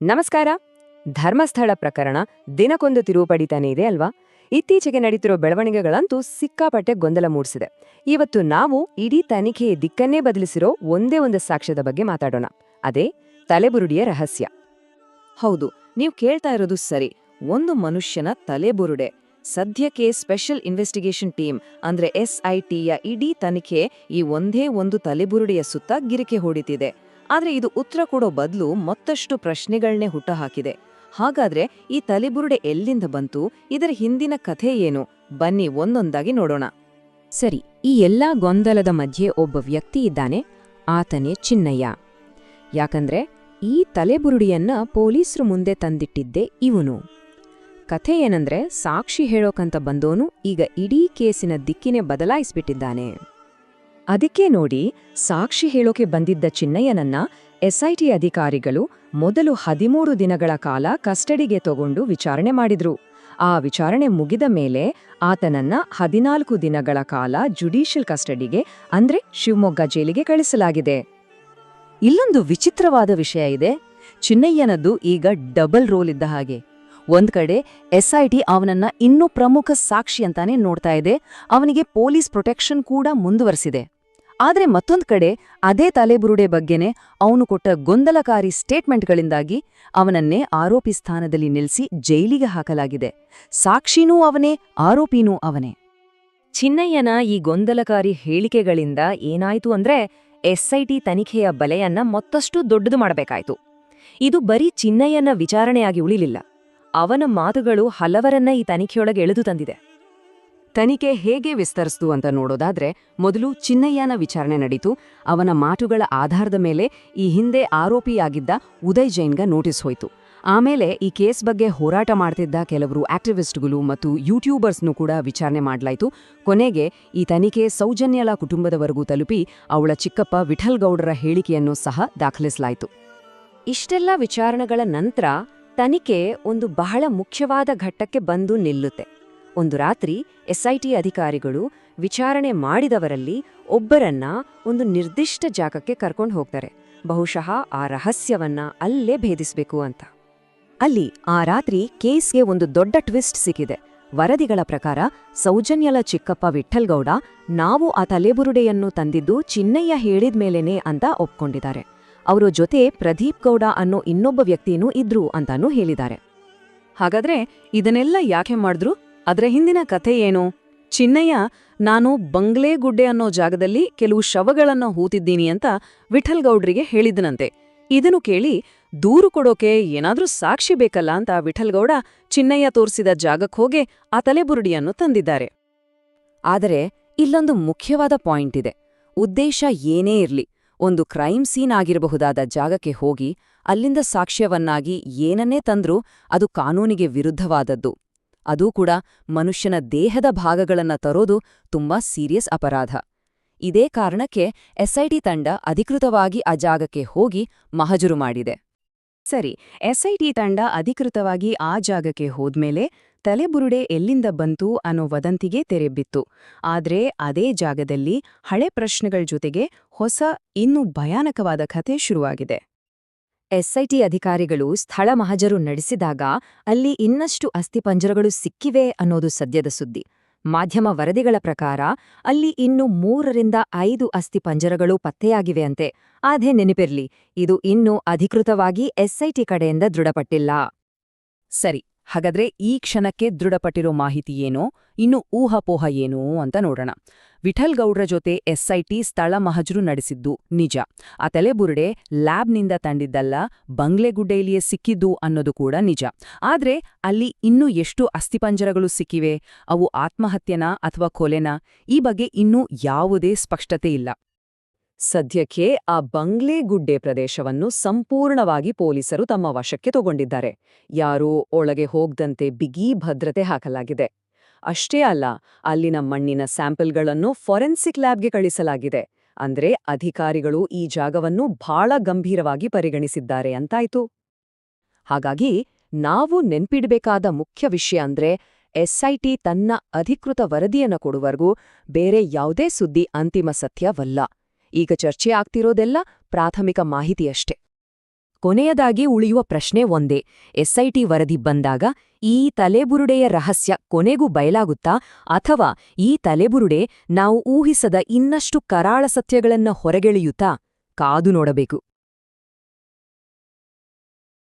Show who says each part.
Speaker 1: ನಮಸ್ಕಾರ. ಧರ್ಮಸ್ಥಳ ಪ್ರಕರಣ ದಿನಕ್ಕೊಂದು ತಿರುವು ಪಡಿತಾನೆ ಇದೆ ಅಲ್ವಾ? ಇತ್ತೀಚೆಗೆ ನಡೀತಿರೋ ಬೆಳವಣಿಗೆಗಳಂತೂ ಸಿಕ್ಕಾಪಟ್ಟೆ ಗೊಂದಲ ಮೂಡಿಸಿದೆ. ಇವತ್ತು ನಾವು ಇಡೀ ತನಿಖೆಯ ದಿಕ್ಕನ್ನೇ ಬದಲಿಸಿರೋ ಒಂದೇ ಒಂದು ಸಾಕ್ಷ್ಯದ ಬಗ್ಗೆ ಮಾತಾಡೋಣ. ಅದೇ ತಲೆಬುರುಡಿಯ ರಹಸ್ಯ.
Speaker 2: ಹೌದು, ನೀವು ಕೇಳ್ತಾ ಇರೋದು ಸರಿ. ಒಂದು ಮನುಷ್ಯನ ತಲೆಬುರುಡೆ. ಸದ್ಯಕ್ಕೆ ಸ್ಪೆಷಲ್ ಇನ್ವೆಸ್ಟಿಗೇಷನ್ ಟೀಮ್, ಅಂದ್ರೆ ಎಸ್ಐಟಿಯ ಇಡೀ ತನಿಖೆ ಈ ಒಂದೇ ಒಂದು ತಲೆಬುರುಡೆಯ ಸುತ್ತ ಗಿರಿಕೆ ಹೊಡಿತಿದೆ ಆದ್ರೆ ಇದು ಉತ್ತರ ಕೊಡೋ ಬದಲು ಮತ್ತಷ್ಟು ಪ್ರಶ್ನೆಗಳನ್ನೇ ಹುಟ್ಟುಹಾಕಿದೆ. ಹಾಗಾದ್ರೆ ಈ ತಲೆಬುರುಡೆ ಎಲ್ಲಿಂದ ಬಂತು? ಇದರ ಹಿಂದಿನ ಕಥೆ ಏನು? ಬನ್ನಿ ಒಂದೊಂದಾಗಿ ನೋಡೋಣ.
Speaker 1: ಸರಿ, ಈ ಎಲ್ಲಾ ಗೊಂದಲದ ಮಧ್ಯೆ ಒಬ್ಬ ವ್ಯಕ್ತಿ ಇದ್ದಾನೆ, ಆತನೇ ಚಿನ್ನಯ್ಯ. ಯಾಕಂದ್ರೆ ಈ ತಲೆಬುರುಡಿಯನ್ನ ಪೊಲೀಸರು ಮುಂದೆ ತಂದಿಟ್ಟಿದ್ದೆ ಇವನು. ಕಥೆ ಏನಂದ್ರೆ ಸಾಕ್ಷಿ ಹೇಳೋಕಂತ ಬಂದೋನು ಈಗ ಇಡೀ ಕೇಸಿನ ದಿಕ್ಕಿನೇ ಬದಲಾಯಿಸ್ಬಿಟ್ಟಿದ್ದಾನೆ. ಅದಕ್ಕೆ ನೋಡಿ ಸಾಕ್ಷಿ ಹೇಳೋಕೆ ಬಂದಿದ್ದ ಚಿನ್ನಯ್ಯನನ್ನ ಎಸ್ಐಟಿ ಅಧಿಕಾರಿಗಳು ಮೊದಲು ಹದಿಮೂರು ದಿನಗಳ ಕಾಲ ಕಸ್ಟಡಿಗೆ ತಗೊಂಡು ವಿಚಾರಣೆ ಮಾಡಿದ್ರು. ಆ ವಿಚಾರಣೆ ಮುಗಿದ ಮೇಲೆ ಆತನನ್ನ ಹದಿನಾಲ್ಕು ದಿನಗಳ ಕಾಲ ಜುಡಿಷಿಯಲ್ ಕಸ್ಟಡಿಗೆ, ಅಂದ್ರೆ ಶಿವಮೊಗ್ಗ ಜೈಲಿಗೆ ಕಳಿಸಲಾಗಿದೆ.
Speaker 2: ಇಲ್ಲೊಂದು ವಿಚಿತ್ರವಾದ ವಿಷಯ ಇದೆ. ಚಿನ್ನಯ್ಯನದ್ದು ಈಗ ಡಬಲ್ ರೋಲ್ ಇದ್ದ ಹಾಗೆ. ಒಂದ್ ಕಡೆ ಎಸ್ಐಟಿ ಅವನನ್ನ ಇನ್ನೂ ಪ್ರಮುಖ ಸಾಕ್ಷಿ ಅಂತಾನೆ ನೋಡ್ತಾ ಇದೆ. ಅವನಿಗೆ ಪೊಲೀಸ್ ಪ್ರೊಟೆಕ್ಷನ್ ಕೂಡ ಮುಂದುವರೆಸಿದೆ. ಆದ್ರೆ ಮತ್ತೊಂದ್ ಕಡೆ ಅದೇ ತಲೆಬುರುಡೆ ಬಗ್ಗೆನೇ ಅವನು ಕೊಟ್ಟ ಗೊಂದಲಕಾರಿ ಸ್ಟೇಟ್ಮೆಂಟ್ಗಳಿಂದಾಗಿ ಅವನನ್ನೇ ಆರೋಪಿ ಸ್ಥಾನದಲ್ಲಿ ನಿಲ್ಲಿಸಿ ಜೈಲಿಗೆ ಹಾಕಲಾಗಿದೆ. ಸಾಕ್ಷಿನೂ ಅವನೇ, ಆರೋಪಿನೂ ಅವನೇ.
Speaker 1: ಚಿನ್ನಯ್ಯನ ಈ ಗೊಂದಲಕಾರಿ ಹೇಳಿಕೆಗಳಿಂದ ಏನಾಯ್ತು ಅಂದ್ರೆ ಎಸ್ಐಟಿ ತನಿಖೆಯ ಬಲೆಯನ್ನ ಮತ್ತಷ್ಟು ದೊಡ್ಡದು ಮಾಡಬೇಕಾಯಿತು. ಇದು ಬರೀ ಚಿನ್ನಯ್ಯನ ವಿಚಾರಣೆಯಾಗಿ ಉಳಿಲಿಲ್ಲ. ಅವನ ಮಾತುಗಳು ಹಲವರನ್ನ ಈ ತನಿಖೆಯೊಳಗೆ ಎಳೆದು ತಂದಿದೆ. ತನಿಖೆ ಹೇಗೆ ವಿಸ್ತರಿಸ್ತು ಅಂತ ನೋಡೋದಾದ್ರೆ ಮೊದಲು ಚಿನ್ನಯ್ಯನ ವಿಚಾರಣೆ ನಡೀತು. ಅವನ ಮಾತುಗಳ ಆಧಾರದ ಮೇಲೆ ಈ ಹಿಂದೆ ಆರೋಪಿಯಾಗಿದ್ದ ಉದಯ್ ಜೈನ್ಗ ನೋಟಿಸ್ ಹೋಯಿತು. ಆಮೇಲೆ ಈ ಕೇಸ್ ಬಗ್ಗೆ ಹೋರಾಟ ಮಾಡ್ತಿದ್ದ ಕೆಲವರು ಆಕ್ಟಿವಿಸ್ಟ್ಗಳು ಮತ್ತು ಯೂಟ್ಯೂಬರ್ಸ್ನು ಕೂಡ ವಿಚಾರಣೆ ಮಾಡಲಾಯಿತು. ಕೊನೆಗೆ ಈ ತನಿಖೆ ಸೌಜನ್ಯಲ ಕುಟುಂಬದವರೆಗೂ ತಲುಪಿ ಅವಳ ಚಿಕ್ಕಪ್ಪ ವಿಠಲ್ ಗೌಡರ ಹೇಳಿಕೆಯನ್ನು ಸಹ ದಾಖಲಿಸಲಾಯಿತು. ಇಷ್ಟೆಲ್ಲ ವಿಚಾರಣೆಗಳ ನಂತರ ತನಿಖೆ ಒಂದು ಬಹಳ ಮುಖ್ಯವಾದ ಘಟ್ಟಕ್ಕೆ ಬಂದು ನಿಲ್ಲುತ್ತೆ. ಒಂದು ರಾತ್ರಿ ಎಸ್ಐಟಿ ಅಧಿಕಾರಿಗಳು ವಿಚಾರಣೆ ಮಾಡಿದವರಲ್ಲಿ ಒಬ್ಬರನ್ನ ಒಂದು ನಿರ್ದಿಷ್ಟ ಜಾಗಕ್ಕೆ ಕರ್ಕೊಂಡು ಹೋಗ್ತಾರೆ. ಬಹುಶಃ ಆ ರಹಸ್ಯವನ್ನ ಅಲ್ಲೇ ಭೇದಿಸಬೇಕು ಅಂತ. ಅಲ್ಲಿ ಆ ರಾತ್ರಿ ಕೇಸ್ಗೆ ಒಂದು ದೊಡ್ಡ ಟ್ವಿಸ್ಟ್ ಸಿಕ್ಕಿದೆ. ವರದಿಗಳ ಪ್ರಕಾರ ಸೌಜನ್ಯಲ ಚಿಕ್ಕಪ್ಪ ವಿಠಲ್ಗೌಡ ನಾವು ಆ ತಲೆಬುರುಡೆಯನ್ನು ತಂದಿದ್ದು ಚಿನ್ನಯ್ಯ ಹೇಳಿದ್ಮೇಲೇನೆ ಅಂತ ಒಪ್ಕೊಂಡಿದ್ದಾರೆ. ಅವರ ಜೊತೆ ಪ್ರದೀಪ್ ಗೌಡ ಅನ್ನೋ ಇನ್ನೊಬ್ಬ ವ್ಯಕ್ತಿಯೂ ಇದ್ರು ಅಂತಾನೂ ಹೇಳಿದ್ದಾರೆ.
Speaker 2: ಹಾಗಾದ್ರೆ ಇದನ್ನೆಲ್ಲ ಯಾಕೆ ಮಾಡಿದ್ರು? ಅದರ ಹಿಂದಿನ ಕಥೆ ಏನು? ಚಿನ್ನಯ್ಯ, ನಾನು ಬಂಗ್ಲೇಗುಡ್ಡೆ ಅನ್ನೋ ಜಾಗದಲ್ಲಿ ಕೆಲವು ಶವಗಳನ್ನ ಹೂತಿದ್ದೀನಿ ಅಂತ ವಿಠಲ್ಗೌಡ್ರಿಗೆ ಹೇಳಿದನಂತೆ. ಇದನ್ನು ಕೇಳಿ ದೂರು ಕೊಡೋಕೆ ಏನಾದ್ರೂ ಸಾಕ್ಷಿ ಬೇಕಲ್ಲ ಅಂತ ವಿಠಲ್ಗೌಡ ಚಿನ್ನಯ್ಯ ತೋರಿಸಿದ ಜಾಗಕ್ಕೆ ಹೋಗಿ ಆ ತಲೆಬುರುಡಿಯನ್ನು ತಂದಿದ್ದಾರೆ.
Speaker 1: ಆದರೆ ಇಲ್ಲೊಂದು ಮುಖ್ಯವಾದ ಪಾಯಿಂಟ್ ಇದೆ. ಉದ್ದೇಶ ಏನೇ ಇರ್ಲಿ, ಒಂದು ಕ್ರೈಮ್ ಸೀನ್ ಆಗಿರಬಹುದಾದ ಜಾಗಕ್ಕೆ ಹೋಗಿ ಅಲ್ಲಿಂದ ಸಾಕ್ಷ್ಯವನ್ನಾಗಿ ಏನನ್ನೇ ತಂದ್ರೂ ಅದು ಕಾನೂನಿಗೆ ವಿರುದ್ಧವಾದದ್ದು. ಅದೂ ಕೂಡ ಮನುಷ್ಯನ ದೇಹದ ಭಾಗಗಳನ್ನ ತರೋದು ತುಂಬಾ ಸೀರಿಯಸ್ ಅಪರಾಧ. ಇದೇ ಕಾರಣಕ್ಕೆ ಎಸ್ಐಟಿ ತಂಡ ಅಧಿಕೃತವಾಗಿ ಆ ಜಾಗಕ್ಕೆ ಹೋಗಿ ಮಹಜುರು ಮಾಡಿದೆ. ಸರಿ, ಎಸ್ಐಟಿ ತಂಡ ಅಧಿಕೃತವಾಗಿ ಆ ಜಾಗಕ್ಕೆ ಹೋದ್ಮೇಲೆ ತಲೆಬುರುಡೆ ಎಲ್ಲಿಂದ ಬಂತು ಅನ್ನೋ ವದಂತಿಗೆ ತೆರೆಬಿತ್ತು. ಆದ್ರೆ ಅದೇ ಜಾಗದಲ್ಲಿ ಹಳೆ ಪ್ರಶ್ನೆಗಳ ಜೊತೆಗೆ ಹೊಸ, ಇನ್ನೂ ಭಯಾನಕವಾದ ಕಥೆ ಶುರುವಾಗಿದೆ. ಎಸ್ಐಟಿ ಅಧಿಕಾರಿಗಳು ಸ್ಥಳ ಮಹಜರು ನಡೆಸಿದಾಗ ಅಲ್ಲಿ ಇನ್ನಷ್ಟು ಅಸ್ಥಿಪಂಜರಗಳು ಸಿಕ್ಕಿವೆ ಅನ್ನೋದು ಸದ್ಯದ ಸುದ್ದಿ. ಮಾಧ್ಯಮ ವರದಿಗಳ ಪ್ರಕಾರ ಅಲ್ಲಿ ಇನ್ನು ಮೂರರಿಂದ ಐದು ಅಸ್ಥಿಪಂಜರಗಳು ಪತ್ತೆಯಾಗಿವೆ ಅಂತೆ ಆದೇ ನೆನಪಿರ್ಲಿ, ಇದು ಇನ್ನೂ ಅಧಿಕೃತವಾಗಿ ಎಸ್ಐಟಿ ಕಡೆಯಿಂದ ದೃಢಪಟ್ಟಿಲ್ಲ.
Speaker 2: ಸರಿ. ಹಾಗಾದ್ರೆ ಈ ಕ್ಷಣಕ್ಕೆ ದೃಢಪಟ್ಟಿರೋ ಮಾಹಿತಿ ಏನೋ? ಇನ್ನು ಊಹಾಪೋಹ ಏನೋ ಅಂತ ನೋಡೋಣ. ವಿಠಲ್ ಗೌಡ್ರ ಜೊತೆ ಎಸ್ಐಟಿ ಸ್ಥಳ ಮಹಜರು ನಡೆಸಿದ್ದು ನಿಜ. ಆ ತಲೆಬುರುಡೆ ಲ್ಯಾಬ್ನಿಂದ ತಂಡಿದ್ದಲ್ಲ ಬಂಗ್ಲೆಗುಡ್ಡೆಯಲ್ಲಿಯೇ ಸಿಕ್ಕಿದ್ದು ಅನ್ನೋದು ಕೂಡ ನಿಜ. ಆದ್ರೆ ಅಲ್ಲಿ ಇನ್ನೂ ಎಷ್ಟು ಅಸ್ಥಿಪಂಜರಗಳು ಸಿಕ್ಕಿವೆ? ಅವು ಆತ್ಮಹತ್ಯನಾ ಅಥವಾ ಕೊಲೆನಾ? ಈ ಬಗ್ಗೆ ಇನ್ನೂ ಯಾವುದೇ ಸ್ಪಷ್ಟತೆ ಇಲ್ಲ.
Speaker 1: ಸದ್ಯಕ್ಕೆ ಆ ಬಂಗ್ಲೆ ಗುಡ್ಡೆ ಪ್ರದೇಶವನ್ನು ಸಂಪೂರ್ಣವಾಗಿ ಪೊಲೀಸರು ತಮ್ಮ ವಶಕ್ಕೆ ತಗೊಂಡಿದ್ದಾರೆ. ಯಾರೂ ಒಳಗೆ ಹೋಗದಂತೆ ಬಿಗಿ ಭದ್ರತೆ ಹಾಕಲಾಗಿದೆ. ಅಷ್ಟೇ ಅಲ್ಲ, ಅಲ್ಲಿನ ಮಣ್ಣಿನ ಸ್ಯಾಂಪಲ್ಗಳನ್ನು ಫೊರೆನ್ಸಿಕ್ ಲ್ಯಾಬ್ಗೆ ಕಳಿಸಲಾಗಿದೆ. ಅಂದ್ರೆ ಅಧಿಕಾರಿಗಳು ಈ ಜಾಗವನ್ನು ಬಹಳ ಗಂಭೀರವಾಗಿ ಪರಿಗಣಿಸಿದ್ದಾರೆ ಅಂತಾಯ್ತು. ಹಾಗಾಗಿ ನಾವು ನೆನ್ಪಿಡ್ಬೇಕಾದ ಮುಖ್ಯ ವಿಷಯ ಅಂದ್ರೆ ಎಸ್ಐಟಿ ತನ್ನ ಅಧಿಕೃತ ವರದಿಯನ್ನು ಕೊಡುವವರೆಗೂ ಬೇರೆ ಯಾವುದೇ ಸುದ್ದಿ ಅಂತಿಮ ಸತ್ಯವಲ್ಲ. ಈಗ ಚರ್ಚೆ ಆಗ್ತಿರೋದೆಲ್ಲ ಪ್ರಾಥಮಿಕ ಮಾಹಿತಿಯಷ್ಟೆ. ಕೊನೆಯದಾಗಿ ಉಳಿಯುವ ಪ್ರಶ್ನೆ ಒಂದೇ. ಎಸ್ಐಟಿ ವರದಿ ಬಂದಾಗ ಈ ತಲೆಬುರುಡೆಯ ರಹಸ್ಯ ಕೊನೆಗೂ ಬಯಲಾಗುತ್ತಾ? ಅಥವಾ ಈ ತಲೆಬುರುಡೆ ನಾವು ಊಹಿಸದ ಇನ್ನಷ್ಟು ಕರಾಳ ಸತ್ಯಗಳನ್ನ ಹೊರಗೆಳೆಯುತ್ತಾ? ಕಾದು ನೋಡಬೇಕು.